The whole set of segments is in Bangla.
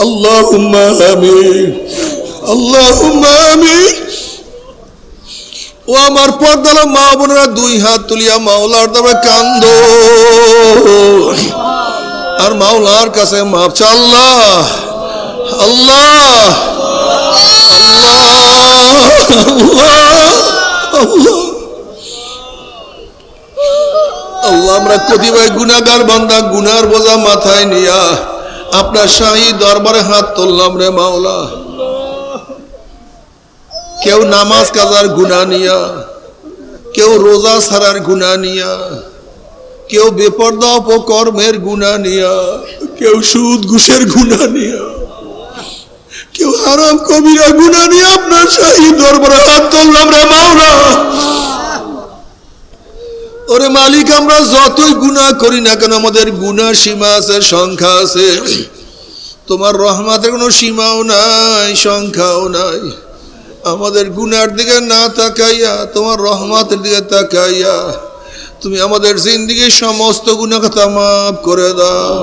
আল্লাহুম্মা আমিন আল্লাহুম্মা আমিন ও আমার পর্দালা মা বোনেরা দুই হাত তুলিয়া মাওলার তবে কান্দ। আর মাওলার কাছে মাপ আল্লাহ। আল্লাহ। আল্লাহ। আমরা কতিপয় গুনাগার বান্দা গুনার বোঝা মাথায় নিয়া আপনার শাহী দরবারে হাত তুললাম রে মাওলা। কেউ নামাজ কাজার গুণা নিয়া, কেউ রোজা ছাড়ার গুণা নিয়া, কেউ বেপর্দা অপকর্মের গুণা নিয়া, কেউ সুদ ঘুষের গুণা নিয়া, কেউ হারাম কবিরা গুণা নিয়ে আপনার শাহী দরবারে হাত তুললাম রে মাওলা। ওরে মালিক, আমরা যতই গুণা করি না কেন, আমাদের গুণা সীমা আছে, সংখ্যা আছে। তোমার রহমাতের কোনো সীমাও নাই, সংখ্যাও নাই। আমাদের গুনার দিকে না তাকাইয়া, তোমার রহমতের দিকে তাকাইয়া, তুমি আমাদের জিন্দিগির সমস্ত গুণা কথা মাফ করে দাও।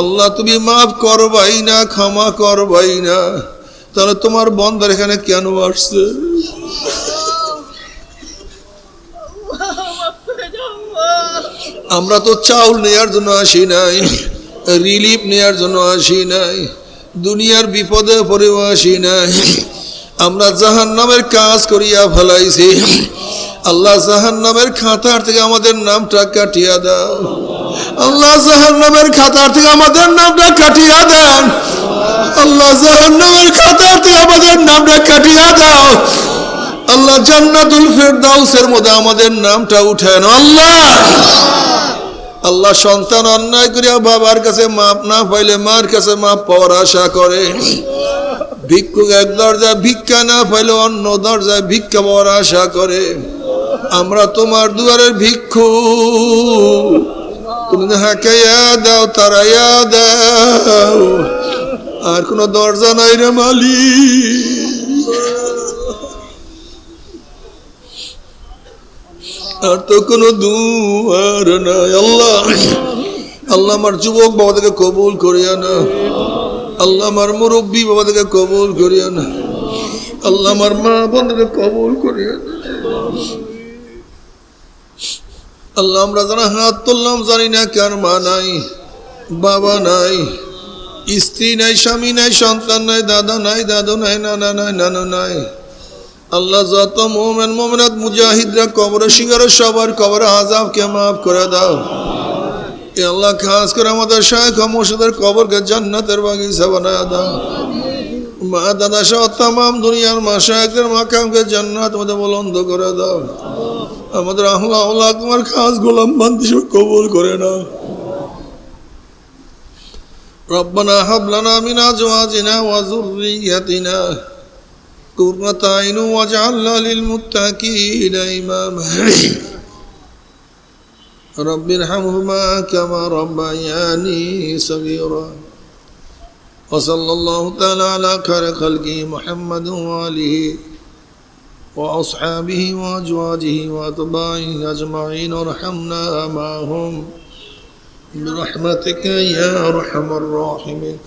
আল্লাহ, তুমি মাফ করবাই না, ক্ষমা করবাই না। তাহলে তোমার বন্ধর এখানে কেন আসছে? আমরা তো চাউল নেয়ার জন্য আসি নাই, রিলিফ নেয়ার জন্য আসি নাই, দুনিয়ার বিপদে পড়েও আসি নাই। আমরা জাহান নামের কাজ করিয়া ফেলাইছি। আল্লাহ জাহান নামের খাতার থেকে আমাদের নামটা কাটিয়া দাও। আল্লাহ জাহান নামের খাতার থেকে আমাদের নামটা কাটিয়া দেন। আল্লাহ জাহান নামের খাতার থেকে আমাদের নামটা কাটিয়া দাও। আল্লাহ জান্নাতুল ফেরদাউসের মধ্যে আমাদের নামটা উঠেন আল্লাহ! আল্লাহ সন্তান অন্যায় করিয়া বাবার কাছে মাপ না পাইলে মার কাছে মাপ পাওয়ার আশা করে। ভিক্ষুক এক দরজায় ভিক্ষা না পাইলে অন্য দরজায় ভিক্ষা পাওয়ার আশা করে। আমরা তোমার দুয়ারের ভিক্ষু তুমি হাঁকাইয়া দাও তারাইয়া দাও। আর কোনো দরজা নাই রে মালিক। আর তো কোনো দুয়ার নাই। আল্লাহ আল্লাহ আমার যুবক বাবাদেরকে কবুল করিয়া না। আল্লাহ আমার মুরব্বী বাবাদেরকে কবুল করিয়া না। আল্লাহ আমার মা বোনদেরকে কবুল করিয়া না। আল্লাহ আমরা যারা হাত তুললাম জানি না কার মা নাই, বাবা নাই, স্ত্রী নাই, স্বামী নাই, সন্তান নাই, দাদা নাই, দাদু নাই, নানা নাই, নানু নাই। আল্লাহ যত মোমেন মোমেনাত মুজাহিদরা কবরে শিকারে সবার কবরে আজাবকে মাফ করে দাও এ আল্লাহ খাস করে আমাদের শাখ মোর্শেদের কবরকে জান্নাতের বাগিচা বানায় দাও মা দাদা সহ তাম দুনিয়ার মা শাহেকদের মাকামকে জান্নাত মধ্যে বলন্দ করে দাও আমাদের আহ্লা আল্লাহ তোমার খাস গোলাম বান্দি কবুল করে নাও ربنا هب لنا من ازواجنا وذريتنا قرة عين واجعلنا للمتقين إماما رب ارحمهما كما ربياني صغيرا وصلى الله تعالى على خير خلقه محمد وآله وأصحابه وأزواجه وأتباعه أجمعين وارحمنا معهم برحمتك يا أرحم الراحمين